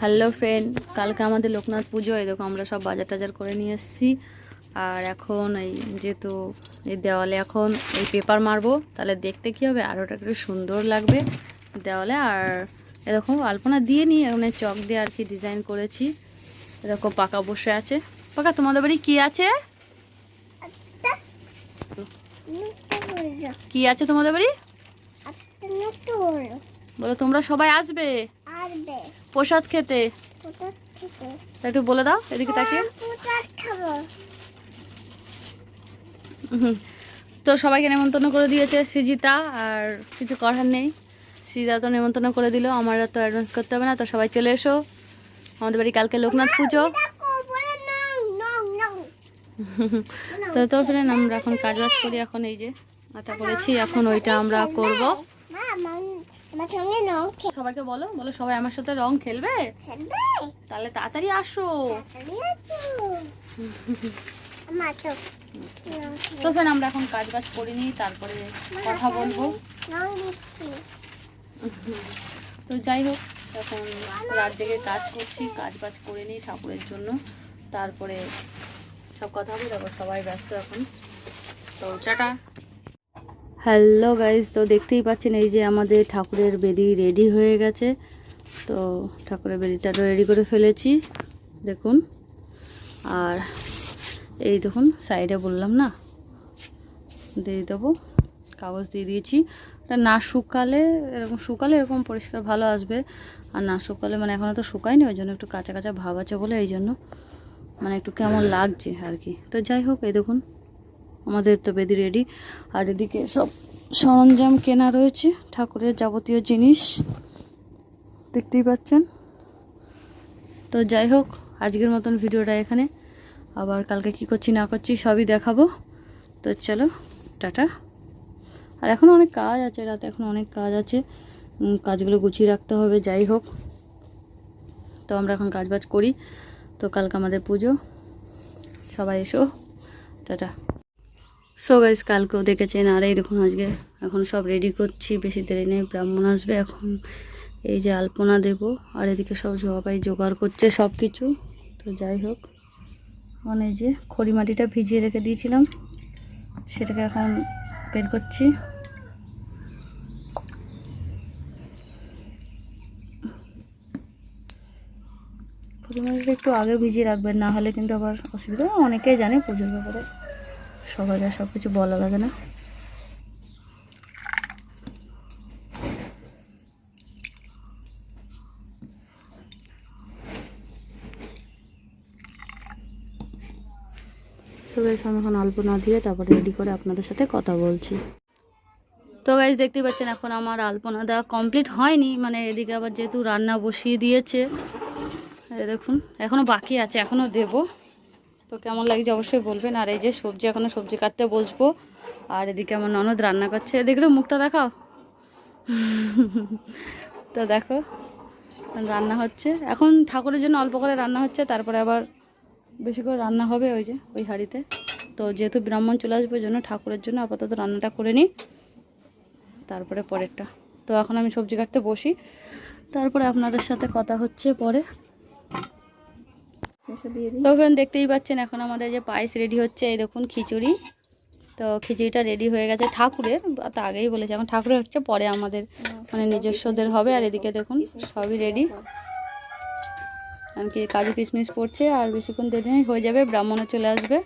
Hello friend কালকে আমাদের লোকনাথ পুজো এই দেখো আমরা সব বাজার টাজার করে নিয়ে এসেছি। আর এখন এই যেহেতু এই দেওয়ালে এখন এই পেপার মারবো তাহলে দেখতে কী হবে? আরও একটু সুন্দর লাগবে দেওয়ালে। আর এরকম আলপনা দিয়ে নিই এখানে চক দিয়ে আর কি ডিজাইন করেছি। এরকম পাকা বসে আছে। পাকা তোমাদের বাড়ি কী আছে? কি আছে তোমাদের বাড়ি? বলো তোমরা সবাই আসবে? প্রসাদ খেতে তা একটু বলে দাও এদিকে তাকিয়ে হুম। তো সবাইকে নেমন্তন্ন করে দিয়েছে সৃজিতা আর কিছু করার নেই সৃজিতা তো নেমন্তন্ন করে দিল আমার তো অ্যাডভান্স করতে হবে না তো সবাই চলে এসো আমাদের বাড়ি কালকে লোকনাথ পুজো তো তো ফ্রেন্ড আমরা এখন কাজ বাজ করি এখন এই যে আটা করেছি এখন ওইটা আমরা করব আমার সঙ্গে নাও সবাইকে বলো বলো সবাই আমার সাথে রং খেলবে? খেলবে? তাহলে তাড়াতাড়ি আসো। তো তো আমরা এখন কাজ বাজ করিনি তারপরে কথা বলব। তো যাই হোক এখন রাত জেগে কাজ করছি কাজ বাজ করে নিই ঠাকুরের জন্য। তারপরে সব কথা হবে তারপর সবাই ব্যস্ত এখন। তো টাটা। হ্যালো গাইজ তো দেখতেই পাচ্ছেন এই যে আমাদের ঠাকুরের বেদি রেডি হয়ে গেছে। তো ঠাকুরের বেদিটা রেডি করে ফেলেছি, দেখুন। আর এই দেখুন, সাইডে বললাম না, দিয়ে দেবো, কাগজ দিয়ে দিয়েছি। এটা না শুকালে, এরকম শুকালে এরকম পরিষ্কার ভালো আসবে, আর না শুকালে মানে এখনও তো শুকায়নি, ওই জন্য একটু কাঁচা কাঁচা ভাব আছে বলে এই জন্য। মানে একটু কেমন লাগছে আর কি। তো যাই হোক, এই দেখুন আমাদের তো বেদি রেডি আর এদিকে সব সরঞ্জাম কেনা রয়েছে, ঠাকুরের যাবতীয় জিনিস। দেখতেই পাচ্ছেন? তো যাই হোক, আজকের মতন ভিডিওটা এখানে। আবার কালকে কি করছি, না করছি, সবই দেখাবো। তো চলো, টাটা। আর এখন অনেক কাজ আছে, রাতে এখন অনেক কাজ আছে। কাজগুলো গুছিয়ে রাখতে হবে, যাই হোক। তো আমরা এখন কাজ বাজ করি। তো কালকে আমাদের পুজো। সবাই এসো। টাটা। সো গাইজ কালকেও দেখেছেন, আর এই দেখুন আজকে এখন সব রেডি করছি, বেশি দেরি নেই, ব্রাহ্মণ আসবে এখন। এই যে আলপনা দেব, আর এদিকে সব সবাই জোগাড় করছে সব কিছু তো যাই হোক এই যে খড়ি মাটিটা ভিজিয়ে রেখে দিয়েছিলাম, সেটাকে এখন বের করছি। খড়ি মাটিটা একটু আগে ভিজিয়ে রাখবেন, না হলে কিন্তু আবার অসুবিধা অনেকেই জানে পুজোর ব্যাপারে। সবাই আর সব কিছু বলা লাগে না। সো গাইস আমি এখন অল্প না দিয়ে তারপরে রেডি করে আপনাদের সাথে কথা বলছি। তো গাইজ দেখতে পাচ্ছেন এখন আমার আলপনা দেওয়া কমপ্লিট হয়নি। মানে এদিকে আবার যেহেতু রান্না বসিয়ে দিয়েছে দেখুন এখনও বাকি আছে এখনও দেব। তো কেমন লাগছে অবশ্যই বলবেন। আর এই যে সবজি এখনও সবজি কাটতে বসবো। আর এদিকে আমার ননদ রান্না করছে। দেখলে মুখটা দেখাও। তো দেখো, রান্না হচ্ছে। এখন ঠাকুরের জন্য অল্প করে রান্না হচ্ছে, তারপরে আবার বেশি করে রান্না হবে ওই যে, ওই হাঁড়িতে। তো যেহেতু ব্রাহ্মণ চলে আসবে জন্য ঠাকুরের জন্য আপাতত রান্নাটা করে নিই। তারপরে পরেরটা। তো এখন আমি সবজি কাটতে বসি। তারপরে আপনাদের সাথে কথা হচ্ছে পরে। তো ফ্রেন্ড দেখতেই পাচ্ছেন এখন আমাদের যে পায়েস রেডি হচ্ছে এই দেখুন খিচুড়ি। তো খিচুড়িটা রেডি হয়ে গেছে ঠাকুরের তো আগেই বলেছি এখন ঠাকুরের হচ্ছে পরে আমাদের মানে নিজস্বদের হবে আর এদিকে দেখুন সবই রেডি এমনকি কাজু কিশমিশ পড়ছে আর বেশিক্ষণ দেরি নেই হয়ে যাবে ব্রাহ্মণও চলে আসবে।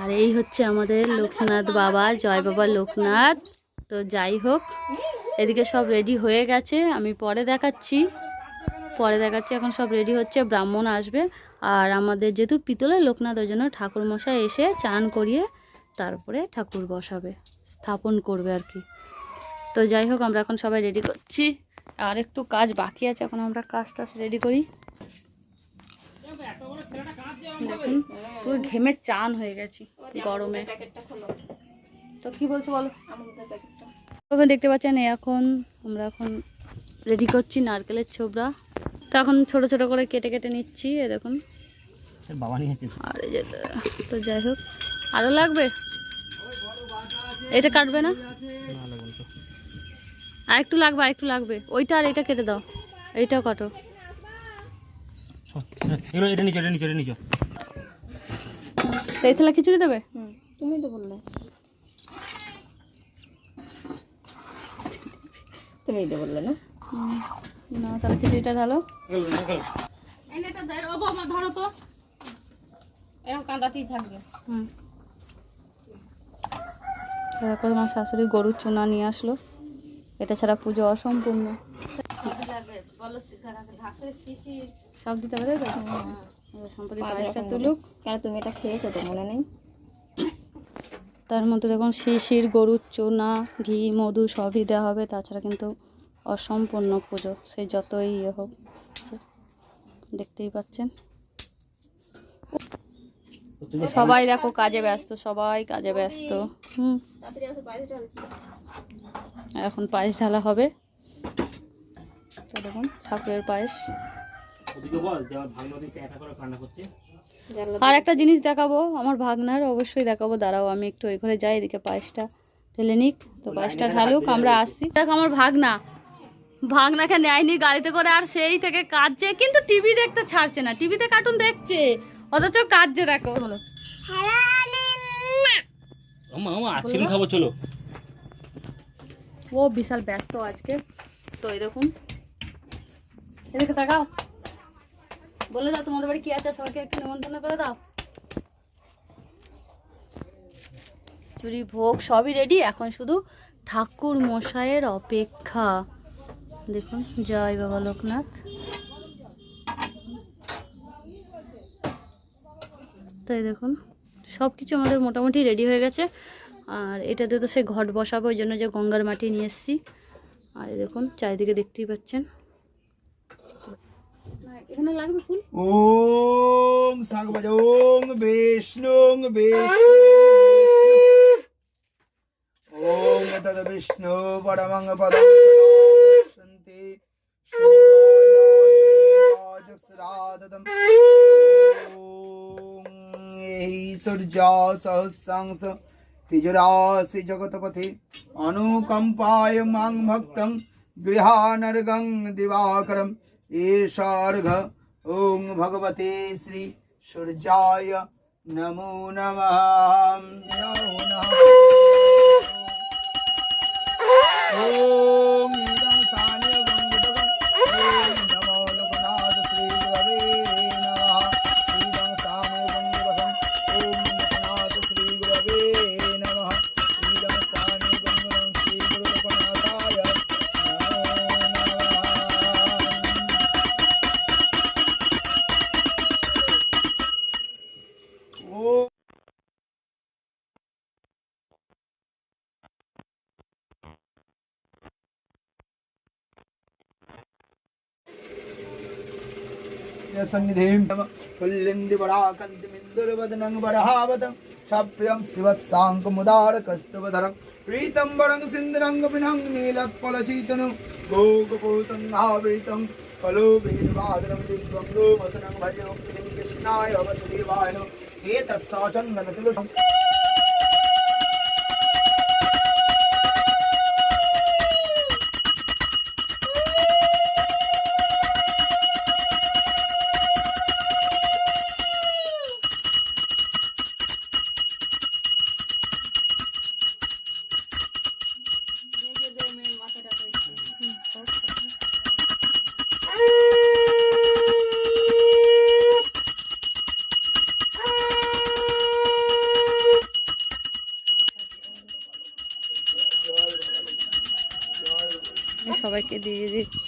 আর এই হচ্ছে আমাদের লোকনাথ বাবা জয় বাবা লোকনাথ। তো যাই হোক এদিকে সব রেডি হয়ে গেছে, আমি পরে দেখাচ্ছি। পরে দেখাচ্ছি, এখন সব রেডি হচ্ছে, ব্রাহ্মণ আসবে। আর আমাদের যেহেতু পিতলের লোকনাথ, ওই জন্য ঠাকুর মশাই এসে চান করিয়ে তারপরে ঠাকুর বসাবে, স্থাপন করবে আর কি। তো যাই হোক, আমরা এখন সবাই রেডি করছি। আর একটু কাজ বাকি আছে, এখন আমরা কাজ টাজ রেডি করি। দেখুন, পুরো ঘেমে চান হয়ে গেছি, গরমে। তো কি বলছো বলো? তখন দেখতে পাচ্ছেন এখন আমরা এখন রেডি করছি নারকেলের ছোবড়া। তো এখন ছোট ছোট করে কেটে কেটে নিচ্ছি এ দেখুন। বাবা নিয়েছে। আর তো যাই হোক আরও লাগবে? এটা কাটবে না? আর একটু লাগবে আর একটু লাগবে। ওইটা আর এটা কেটে দাও এইটাও কাটো। এটা নিচে এটা নিচে এটা নিচে। তো এই থালা খিচুড়ি দেবে? তুমি তো বললে। তুমি তো বললে না? না তাহলে খিচুড়িটা ঢালো। এগুলো ধরো তো। এরকম কাঁদাতেই থাকবে। হুম। তারপর আমার শাশুড়ি গরুর চুনা নিয়ে আসলো। এটা ছাড়া পুজো অসম্পূর্ণ। সব দিতে সম্পত্তি পায়েসটা তুলুক। কেন তুমি এটা খেয়েছো তো মনে নেই? তার মধ্যে দেখুন শিশির গরুর চুনা ঘি মধু সবই দেওয়া হবে। তাছাড়া কিন্তু অসম্পূর্ণ পুজো সে যতই ইয়ে হোক দেখতেই পাচ্ছেন। সবাই দেখো কাজে ব্যস্ত সবাই কাজে ব্যস্ত। হুম। এখন পায়েস ঢালা হবে। তো দেখুন ঠাকুরের পায়েস। বল আর একটা জিনিস দেখাবো আমার ভাগনার অবশ্যই দেখাবো। দাঁড়াও আমি একটু ওই ঘরে যাই এদিকে পায়েসটা ঢেলে নিক। তো পায়েসটা ঢালুক আমরা আসছি। দেখ আমার ভাগনা ভাগনাকে নেয়নি গাড়িতে করে আর সেই থেকে কাঁদছে কিন্তু টিভি দেখতে ছাড়ছে না। টিভিতে কার্টুন দেখছে অথচ কাঁদছে দেখো। হলো আইসক্রিম খাব চলো। ও বিশাল ব্যস্ত আজকে। তো এই দেখুন। এদিকে তাকাও। বলে দাও, তোমাদের বাড়ি কি আছে? সবাইকে একটু নিমন্ত্রণ করে দাও। চুরি ভোগ সবই রেডি এখন শুধু ঠাকুর মশাইয়ের অপেক্ষা। দেখুন, জয় বাবা লোকনাথ। তাই দেখুন সব কিছু আমাদের মোটামুটি রেডি হয়ে গেছে। আর এটাতে তো সে ঘট বসাবো, ওই জন্য যে গঙ্গার মাটি নিয়ে এসেছি। আর দেখুন, চারিদিকে দেখতেই পাচ্ছেন। এখানে লাগবে ফুল? ওং সাগবজ ওং বিষ্ণুং বিষ্ণু। ওং তদ বিষ্ণু পরমং পদং। সন্তি ওং এই অনুকম্পায় মাং ভক্তং গৃহানর্গং দিবাকরম। এষার্ঘ ওং ভগবতে শ্রী সূর্যায় নমো নমঃ ওম सन्निधिं कुल्लिन्दिवराकन्तिमिन्दुर्वदनं वरहावतं सप्रियं शिवत्साङ्कमुदारकस्तवधरं प्रीतम्बरं सिन्दरङ्गपिनं नीलत्फलशीतनु गोगपोसंहावृतं फलो वीरवादनं दिग्वं गोवसनं भजे कृष्णाय वसुदेवाय नो एतत्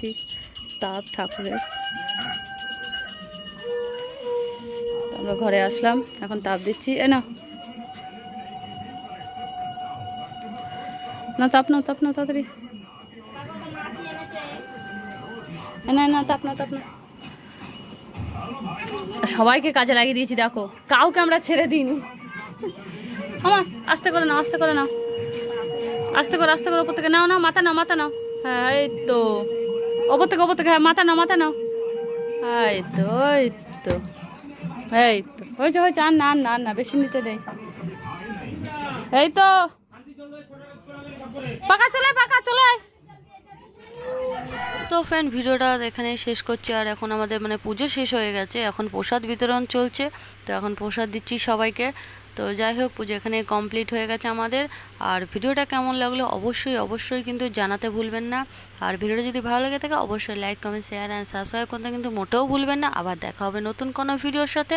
দিচ্ছি তাপ ঠাকুরের। আমরা ঘরে আসলাম, এখন তাপ দিচ্ছি। এ না। না, তাপ নাও তাপ নাও তাড়াতাড়ি। না না, তাপ নাও তাপ নাও। সবাইকে কাজে লাগিয়ে দিয়েছি, দেখো। কাউকে আমরা ছেড়ে দিইনি। আমার আস্তে করে নাও, আস্তে করে নাও। আস্তে করে আস্তে করে ওপর থেকে। নাও নাও, মাথা নাও মাথা নাও। হ্যাঁ এই তো। ওপর থেকে ওপর থেকে হ্যাঁ মাথা নাও মাথা নাও। এই তো এই তো এই তো। হয়েছে হয়েছে আর না না না, বেশি নিতে নেই। এই তো। পাকা চলে পাকা চলে। ফ্রেন্ড, ভিডিওটা এখানে শেষ করছি। আর এখন আমাদের মানে পুজো শেষ হয়ে গেছে। এখন প্রসাদ বিতরণ চলছে। তো এখন প্রসাদ দিচ্ছি সবাইকে। তো যাই হোক, পুজো এখানে কমপ্লিট হয়ে গেছে আমাদের। আর ভিডিওটা কেমন লাগল অবশ্যই অবশ্যই কিন্তু জানাতে ভুলবেন না। আর ভিডিওটা যদি ভালো লেগে থাকে, অবশ্যই like comment share and subscribe করতে কিন্তু মোটেও ভুলবেন না। আবার দেখা হবে নতুন কোনো ভিডিওর সাথে।